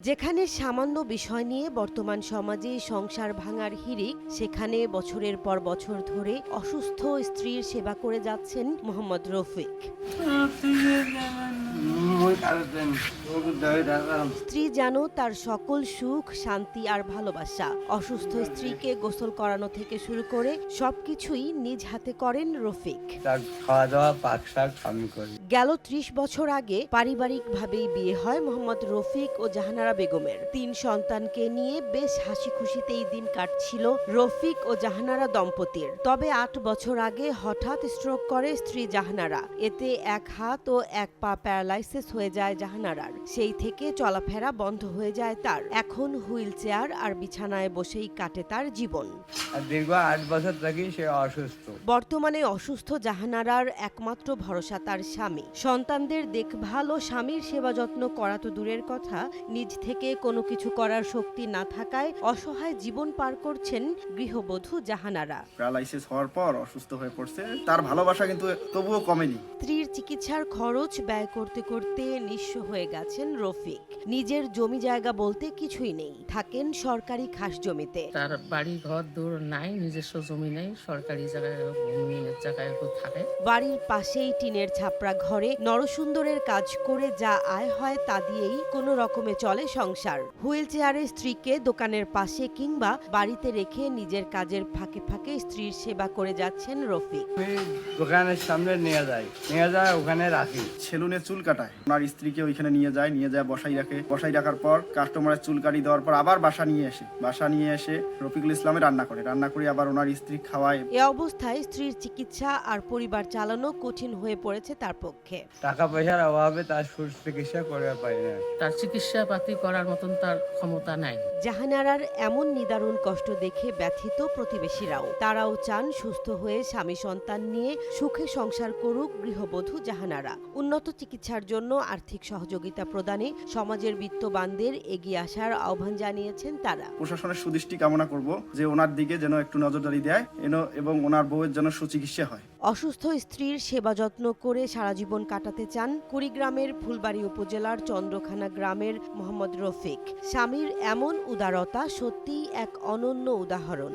যেখানে সামান্য বিষয় নিয়ে বর্তমান সমাজে সংসার ভাঙার হিরিক সেখানে বছরের পর বছর ধরে অসুস্থ স্ত্রীর সেবা করে যাচ্ছেন মোহাম্মদ রফিক। স্ত্রী যেন তার সকল সুখ শান্তি আর ভালোবাসা অসুস্থ স্ত্রীকে গোসল করানো থেকে শুরু করে সবকিছুই নিজ হাতে করেন রফিক। তার খাওয়া দাওয়া পাক শাক আমি করি গেল ত্রিশ বছর আগে পারিবারিকভাবেই বিয়ে হয় মোহাম্মদ রফিক ও জাহানারা বেগমের। তিন সন্তানকে নিয়ে বেশ হাসি খুশিতেই দিন কাটছিল রফিক ও জাহানারা দম্পতির। তবে আট বছর আগে হঠাৎ স্ট্রোক করে স্ত্রী জাহানারা। এতে এক হাত ও এক পা প্যারালাইসিস হয়ে যায় জাহানারার সেই থেকে চলাফেরা বন্ধ হয়ে যায় তার। এখন হুইল চেয়ার আর বিছানায় বসেই কাটে তার জীবন। আর দীর্ঘ আট বছর থেকেই সে অসুস্থ। বর্তমানে অসুস্থ জাহানারার একমাত্র ভরসা তার স্বামী। সন্তানদের দেখভাল ও স্বামীর সেবা যত্ন করা তো দূরের কথা। নিজ থেকে কোনো কিছু করার শক্তি না থাকায় অসহায় জীবন পার করছেন গৃহবধূ জাহানারা। প্যারালাইসিস হওয়ার পর অসুস্থ হয়ে পড়ছে। তার ভালোবাসা কিন্তু তবুও কমেনি। স্ত্রীর চিকিৎসার খরচ ব্যয় করতে করতে নিঃস্ব হয়ে গেছেন রফিক। নিজের জমি জায়গা বলতে কিছুই নেই। থাকেন সরকারি খাস জমিতে। তার বাড়ি ঘর দূর নাই নিজস্ব জমি নেই সরকারি জায়গায় জায়গায় থাকে। বাড়ির পাশেই টিনের ছাপড়া ঘরে নরসুন্দরের কাজ করে যা আয় হয় তা দিয়েই কোনো রকমে চলে সংসার। হুইল চেয়ারে স্ত্রীকে দোকানের পাশে কিংবা বাড়িতে রেখে নিজের কাজের ফাঁকে ফাঁকে স্ত্রীর সেবা করে যাচ্ছেন রফিক। দোকানের সামনে নিয়ে যাই নিয়ে যায় ওখানে রাখি। সেলুনে চুল কাটায়। ওনার স্ত্রীকে ওইখানে নিয়ে যায় নিয়ে যায় বসাই রাখে। বসাই রাখার পর কাস্টমারের চুল কাটি দেওয়ার পর আবার বাসা নিয়ে আসে। বাসা নিয়ে এসে রফিকুল ইসলামে রান্না করে। রান্না করে আবার ওনার স্ত্রী খাওয়ায়। এ অবস্থায় স্ত্রীর চিকিৎসা আর পরিবার চালানো কঠিন হয়ে পড়েছে তার পক্ষে। টাকা পয়সার অভাবে তার সুচিকিৎসা করে পাই না। তার চিকিৎসা পাতি করার মতন তার ক্ষমতা নাই। জাহানারার এমন নিদারুণ কষ্ট দেখে ব্যথিত প্রতিবেশীরাও। তারাও চান সুস্থ হয়ে স্বামী সন্তান নিয়ে সুখে সংসার করুক গৃহবধূ জাহানারা। উন্নত চিকিৎসার জন্য আর্থিক সহযোগিতা প্রদানে সমাজের বিত্তবানদের এগিয়ে আসার আহ্বান জানিয়েছেন তারা। প্রশাসনের সুদৃষ্টি কামনা করব যে ওনার দিকে যেন একটু নজরদারি দেয়, এন এবং ওনার বউয়ের যেন সুচিকিৎসা হয়। অসুস্থ স্ত্রীর সেবা যত্ন করে সারা জীবন কাটাতে চান কুড়িগ্রামের ফুলবাড়ি উপজেলার চন্দ্রখানা গ্রামের মোহাম্মদ রফিক। স্বামীর এমন উদারতা সত্যিই এক অনন্য উদাহরণ।